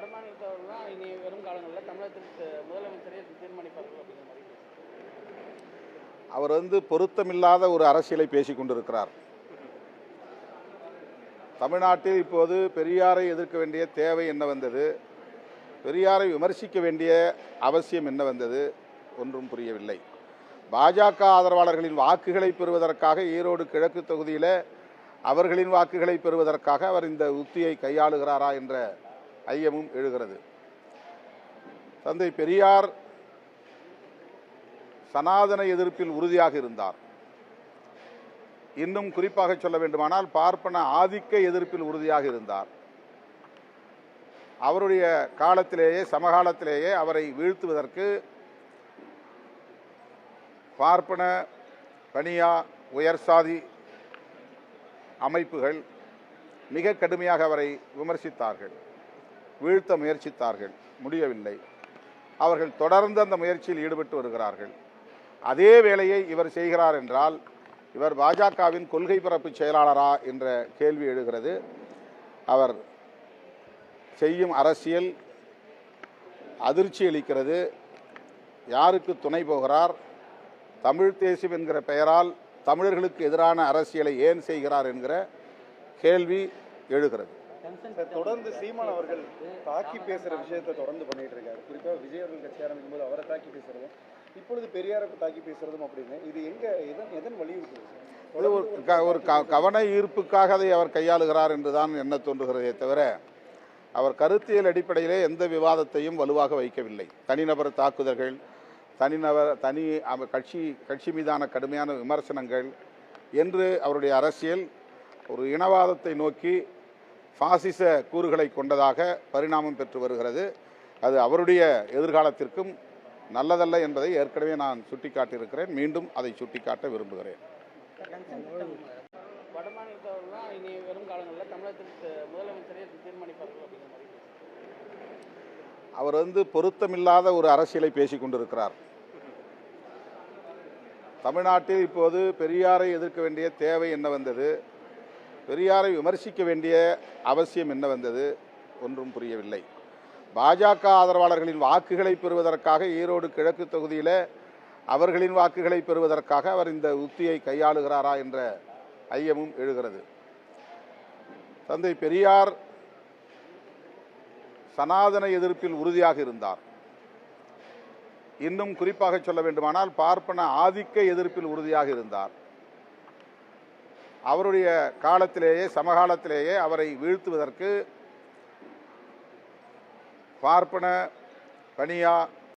வடமாநிலத்தவர்கள் தான் இனி வரும் காலங்களில் தமிழகத்திற்கு முதலமைச்சரே தீர்மானிப்பார்கள் அப்படிங்கிற மாதிரி அவர் வந்து பொருத்தமில்லாத ஒரு அரசியலை பேசிக் கொண்டிருக்கிறார். தமிழ்நாட்டில் இப்போது பெரியாரை எதிர்க்க வேண்டிய தேவை என்ன வந்தது? பெரியாரை விமர்சிக்க வேண்டிய அவசியம் என்ன வந்தது? ஒன்றும் புரியவில்லை. பாஜக ஆதரவாளர்களின் வாக்குகளை பெறுவதற்காக ஈரோடு கிழக்கு தொகுதியில் அவர்களின் வாக்குகளை பெறுவதற்காக அவர் இந்த உத்தியை கையாளுகிறாரா என்ற ஐயமும் எழுகிறது. தந்தை பெரியார் சனாதன எதிர்ப்பில் உறுதியாக இருந்தார். இன்னும் குறிப்பாக சொல்ல வேண்டுமானால் பார்ப்பன ஆதிக்க எதிர்ப்பில் உறுதியாக இருந்தார். அவருடைய காலத்திலேயே சமகாலத்திலேயே அவரை வீழ்த்துவதற்கு பார்ப்பன பனியா உயர் சாதி அமைப்புகள் மிக கடுமையாக அவரை விமர்சித்தார்கள். வீழ்த்த முயற்சித்தார்கள். முடியவில்லை. அவர்கள் தொடர்ந்து அந்த முயற்சியில் ஈடுபட்டு வருகிறார்கள். அதே வேலையை இவர் செய்கிறார் என்றால் இவர் பாஜகவின் கொள்கை பரப்பு செயலாளரா என்ற கேள்வி எழுகிறது. அவர் செய்யும் அரசியல் அதிர்ச்சி அளிக்கிறது. யாருக்கு துணை போகிறார்? தமிழ் தேசியம் என்கிற பெயரால் தமிழர்களுக்கு எதிரான அரசியலை ஏன் செய்கிறார் என்கிற கேள்வி எழுகிறது. தொடர்ந்து சீமான் அவர்கள் தாக்கி பேசுற விஷயத்தை தொடர்ந்து பண்ணிட்டு இருக்காரு குறிப்பா விஜய் அவர்கள் கட்சி ஆரம்பிக்கும் போது அவரை தாக்கி பேசுறதும் இப்பொழுது பெரியாரை தாக்கி பேசுறதும் அப்படின்னு இது எங்க எதன் எதன் வலியுறுத்துது? இது ஒரு க- ஒரு க- கவன ஈர்ப்புக்காக அதை அவர் கையாளுகிறார் என்றுதான் எண்ண தோன்றுகிறதே தவிர அவர் கருத்தியல் அடிப்படையிலே எந்த விவாதத்தையும் வலுவாக வைக்கவில்லை. தனிநபர் தாக்குதல்கள் தனிநபர் தனி கட்சி கட்சி மீதான கடுமையான விமர்சனங்கள் என்று அவருடைய அரசியல் ஒரு இனவாதத்தை நோக்கி பாசிச கூறுகளை கொண்டதாக பரிணாமம் பெற்று வருகிறது. அது அவருடைய எதிர்காலத்திற்கும் நல்லதல்ல என்பதை ஏற்கனவே நான் சுட்டிக்காட்டியிருக்கிறேன். மீண்டும் அதை சுட்டிக்காட்ட விரும்புகிறேன். அவர் வந்து பொருத்தமில்லாத ஒரு அரசியலை பேசிக் கொண்டிருக்கிறார். தமிழ்நாட்டில் இப்போது பெரியாரை எதிர்க்க வேண்டிய தேவை என்ன வந்தது? பெரியாரை விமர்சிக்க வேண்டிய அவசியம் என்ன வந்தது ஒன்றும் புரியவில்லை. பாஜக ஆதரவாளர்களின் வாக்குகளை பெறுவதற்காக ஈரோடு கிழக்கு தொகுதியில் அவர்களின் வாக்குகளை பெறுவதற்காக அவர் இந்த உத்தியை கையாளுகிறாரா என்ற ஐயமும் எழுகிறது. தந்தை பெரியார் சனாதன எதிர்ப்பில் உறுதியாக இருந்தார். இன்னும் குறிப்பாக சொல்ல வேண்டுமானால் பார்ப்பன ஆதிக்க எதிர்ப்பில் உறுதியாக இருந்தார். அவருடைய காலத்திலேயே சமகாலத்திலேயே அவரை வீழ்த்துவதற்கு பார்ப்பன பனியா